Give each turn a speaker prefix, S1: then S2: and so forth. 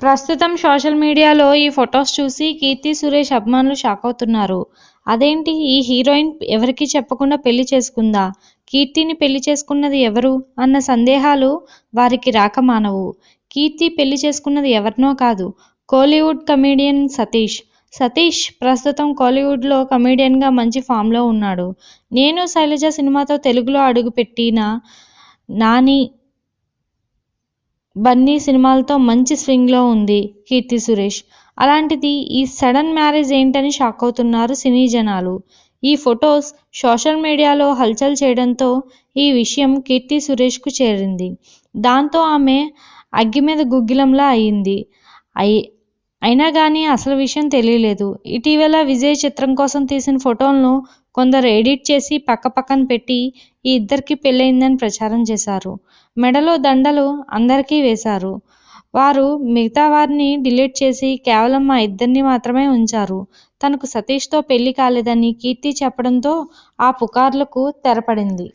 S1: ప్రస్తుతం సోషల్ మీడియాలో ఈ ఫొటోస్ చూసి కీర్తి సురేష్ అభిమానులు షాక్ అవుతున్నారు. అదేంటి? ఈ హీరోయిన్ ఎవరికీ చెప్పకుండా పెళ్ళి చేసుకుందా? కీర్తిని పెళ్ళి చేసుకున్నది ఎవరు? అన్న సందేహాలు వారికి రాక మానవు. కీర్తి పెళ్ళి చేసుకున్నది ఎవరినో కాదు కోలీవుడ్ కమెడియన్ సతీష్. సతీష్ ప్రస్తుతం కోలీవుడ్లో కమెడియన్గా మంచి ఫామ్లో ఉన్నాడు. నేను శైలజ సినిమాతో తెలుగులో అడుగుపెట్టిన నాని బన్నీ సినిమాలతో మంచి స్వింగ్లో ఉంది కీర్తి సురేష్. అలాంటిది ఈ సడన్ మ్యారేజ్ ఏంటని షాక్ అవుతున్నారు సినీ జనాలు. ఈ ఫొటోస్ సోషల్ మీడియాలో హల్చల్ చేయడంతో ఈ విషయం కీర్తి సురేష్కు చేరింది. దాంతో ఆమె అగ్గి మీద గుగ్గిలంలా అయింది. అయి అయినా కానీ అసలు విషయం తెలియలేదు. ఇటీవల విజయ్ చిత్రం కోసం తీసిన ఫోటోలను కొందరు ఎడిట్ చేసి పక్క పక్కన పెట్టి ఈ ఇద్దరికి పెళ్ళయిందని ప్రచారం చేశారు. మెడలో దండలు అందరికీ వేశారు. వారు మిగతా వారిని డిలీట్ చేసి కేవలం మా ఇద్దరిని మాత్రమే ఉంచారు. తనకు సతీష్తో పెళ్ళి కాలేదని కీర్తి చెప్పడంతో ఆ పుకార్లకు తెరపడింది.